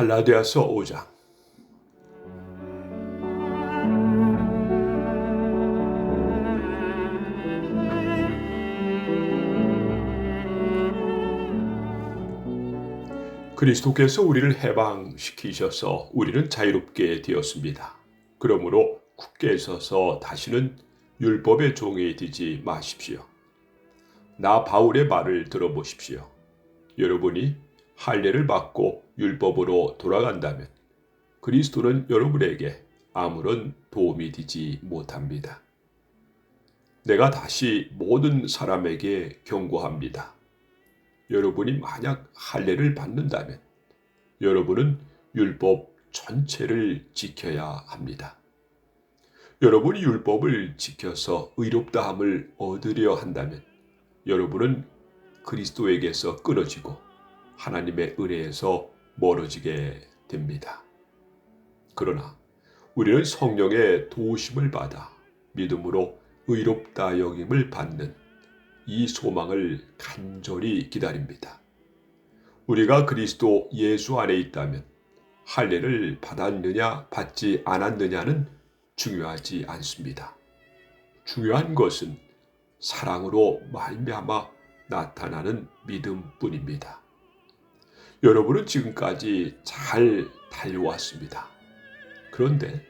갈라디아서 5장 그리스도께서 우리를 해방시키셔서 우리는 자유롭게 되었습니다. 그러므로 굳게 서서 다시는 율법의 종이 되지 마십시오. 나 바울의 말을 들어보십시오. 여러분이 할례를 받고 율법으로 돌아간다면 그리스도는 여러분에게 아무런 도움이 되지 못합니다. 내가 다시 모든 사람에게 경고합니다. 여러분이 만약 할례를 받는다면 여러분은 율법 전체를 지켜야 합니다. 여러분이 율법을 지켜서 의롭다함을 얻으려 한다면 여러분은 그리스도에게서 끊어지고 하나님의 은혜에서 멀어지게 됩니다. 그러나 우리는 성령의 도우심을 받아 믿음으로 의롭다 여김을 받는 이 소망을 간절히 기다립니다. 우리가 그리스도 예수 안에 있다면 할례를 받았느냐 받지 않았느냐는 중요하지 않습니다. 중요한 것은 사랑으로 말미암아 나타나는 믿음뿐입니다. 여러분은 지금까지 잘 달려왔습니다. 그런데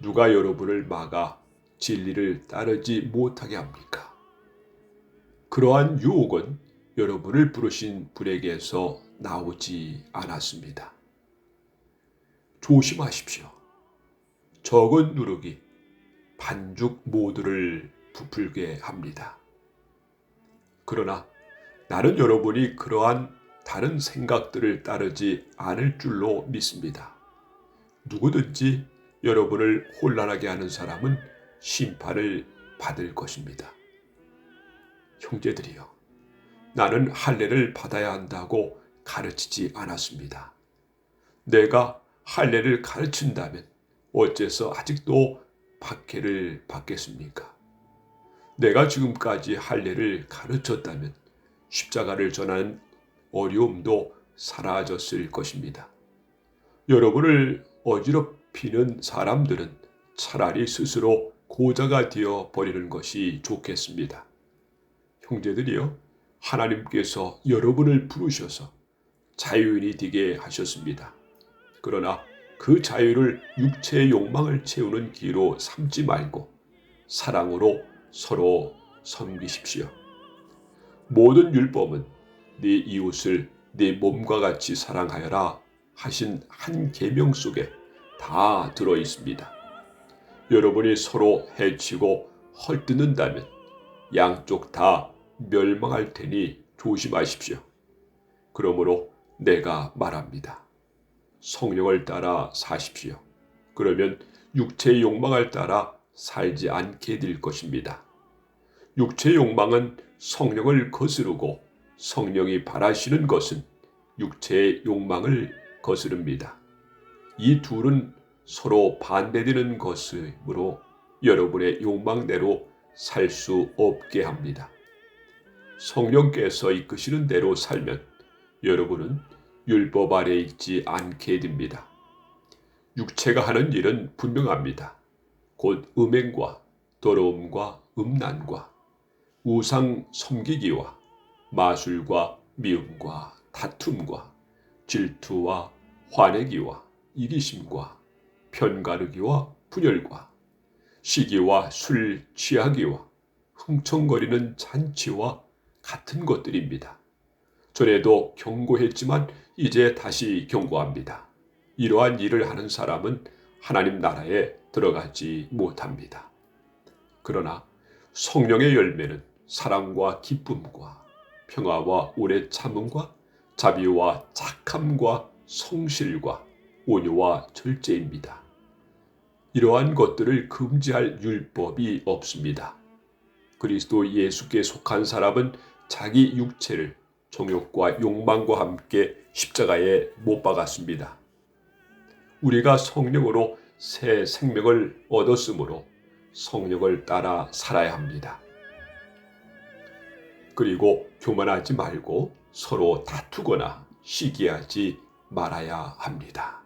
누가 여러분을 막아 진리를 따르지 못하게 합니까? 그러한 유혹은 여러분을 부르신 분에게서 나오지 않았습니다. 조심하십시오. 적은 누룩이 반죽 모두를 부풀게 합니다. 그러나 나는 여러분이 그러한 다른 생각들을 따르지 않을 줄로 믿습니다. 누구든지 여러분을 혼란하게 하는 사람은 심판을 받을 것입니다. 형제들이여, 나는 할례를 받아야 한다고 가르치지 않았습니다. 내가 할례를 가르친다면 어째서 아직도 박해를 받겠습니까? 내가 지금까지 할례를 가르쳤다면 십자가를 전하는 어려움도 사라졌을 것입니다. 여러분을 어지럽히는 사람들은 차라리 스스로 고자가 되어 버리는 것이 좋겠습니다. 형제들이여, 하나님께서 여러분을 부르셔서 자유인이 되게 하셨습니다. 그러나 그 자유를 육체의 욕망을 채우는 기로 삼지 말고 사랑으로 서로 섬기십시오. 모든 율법은 네 이웃을 네 몸과 같이 사랑하여라 하신 한 계명 속에 다 들어 있습니다. 여러분이 서로 해치고 헐뜯는다면 양쪽 다 멸망할 테니 조심하십시오. 그러므로 내가 말합니다. 성령을 따라 사십시오. 그러면 육체의 욕망을 따라 살지 않게 될 것입니다. 육체의 욕망은 성령을 거스르고 성령이 바라시는 것은 육체의 욕망을 거스릅니다. 이 둘은 서로 반대되는 것이므로 여러분의 욕망대로 살 수 없게 합니다. 성령께서 이끄시는 대로 살면 여러분은 율법 아래 있지 않게 됩니다. 육체가 하는 일은 분명합니다. 곧 음행과 더러움과 음란과 우상 섬기기와 마술과 미움과 다툼과 질투와 화내기와 이기심과 편가르기와 분열과 시기와 술 취하기와 흥청거리는 잔치와 같은 것들입니다. 전에도 경고했지만 이제 다시 경고합니다. 이러한 일을 하는 사람은 하나님 나라에 들어가지 못합니다. 그러나 성령의 열매는 사랑과 기쁨과 평화와 오래 참음과 자비와 착함과 성실과 온유와 절제입니다. 이러한 것들을 금지할 율법이 없습니다. 그리스도 예수께 속한 사람은 자기 육체를 정욕과 욕망과 함께 십자가에 못 박았습니다. 우리가 성령으로 새 생명을 얻었으므로 성령을 따라 살아야 합니다. 그리고 교만하지 말고 서로 다투거나 시기하지 말아야 합니다.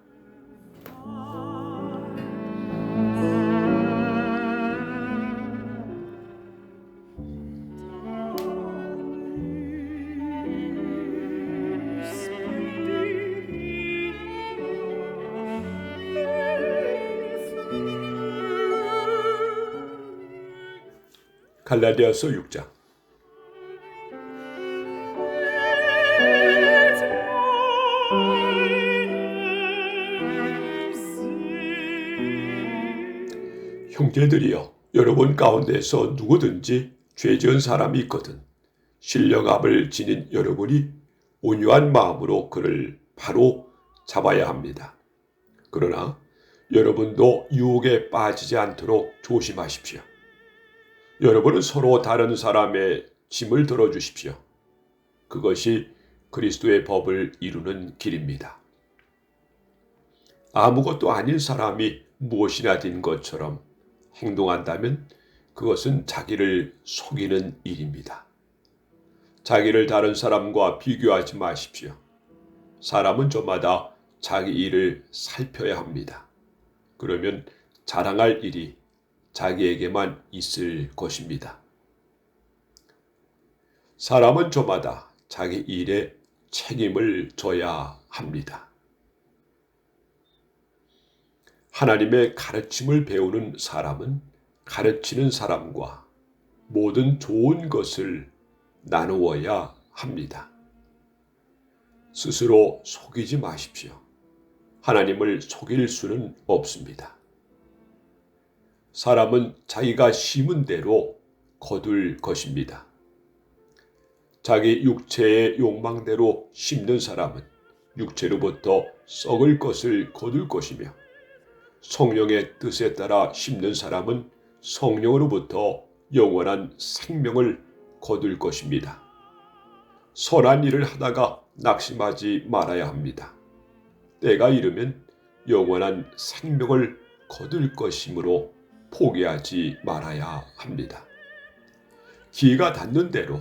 갈라디아서 6장 형제들이여 여러분 가운데서 누구든지 죄 지은 사람이 있거든 신령함을 지닌 여러분이 온유한 마음으로 그를 바로 잡아야 합니다. 그러나 여러분도 유혹에 빠지지 않도록 조심하십시오. 여러분은 서로 다른 사람의 짐을 들어주십시오. 그것이 그리스도의 법을 이루는 길입니다. 아무것도 아닌 사람이 무엇이나 된 것처럼 행동한다면 그것은 자기를 속이는 일입니다. 자기를 다른 사람과 비교하지 마십시오. 사람은 저마다 자기 일을 살펴야 합니다. 그러면 자랑할 일이 자기에게만 있을 것입니다. 사람은 저마다 자기 일에 책임을 져야 합니다. 하나님의 가르침을 배우는 사람은 가르치는 사람과 모든 좋은 것을 나누어야 합니다. 스스로 속이지 마십시오. 하나님을 속일 수는 없습니다. 사람은 자기가 심은 대로 거둘 것입니다. 자기 육체의 욕망대로 심는 사람은 육체로부터 썩을 것을 거둘 것이며 성령의 뜻에 따라 심는 사람은 성령으로부터 영원한 생명을 거둘 것입니다. 선한 일을 하다가 낙심하지 말아야 합니다. 때가 이르면 영원한 생명을 거둘 것이므로 포기하지 말아야 합니다. 기가 닿는 대로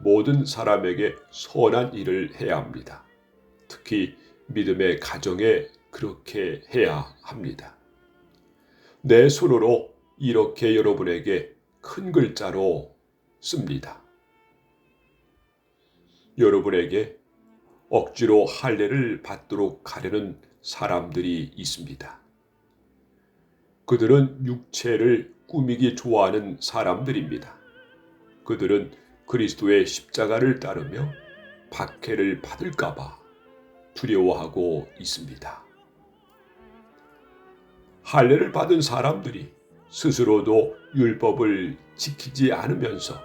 모든 사람에게 선한 일을 해야 합니다. 특히 믿음의 가정에 그렇게 해야 합니다. 내 손으로 이렇게 여러분에게 큰 글자로 씁니다. 여러분에게 억지로 할례를 받도록 하려는 사람들이 있습니다. 그들은 육체를 꾸미기 좋아하는 사람들입니다. 그들은 그리스도의 십자가를 따르며 박해를 받을까봐 두려워하고 있습니다. 할례를 받은 사람들이 스스로도 율법을 지키지 않으면서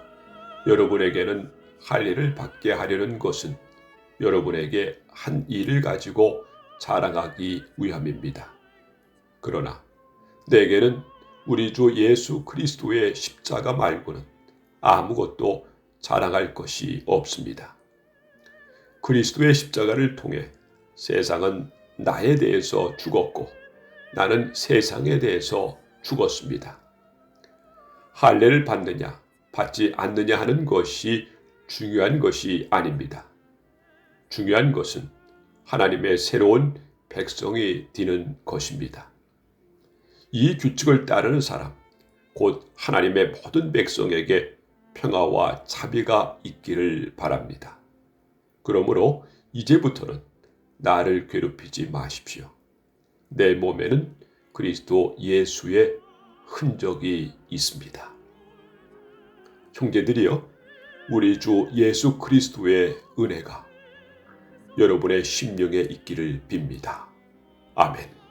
여러분에게는 할례를 받게 하려는 것은 여러분에게 한 일을 가지고 자랑하기 위함입니다. 그러나 내게는 우리 주 예수 그리스도의 십자가 말고는 아무것도 자랑할 것이 없습니다. 그리스도의 십자가를 통해 세상은 나에 대해서 죽었고 나는 세상에 대해서 죽었습니다. 할례를 받느냐 받지 않느냐 하는 것이 중요한 것이 아닙니다. 중요한 것은 하나님의 새로운 백성이 되는 것입니다. 이 규칙을 따르는 사람, 곧 하나님의 모든 백성에게 평화와 자비가 있기를 바랍니다. 그러므로 이제부터는 나를 괴롭히지 마십시오. 내 몸에는 그리스도 예수의 흔적이 있습니다. 형제들이여, 우리 주 예수 그리스도의 은혜가 여러분의 심령에 있기를 빕니다. 아멘.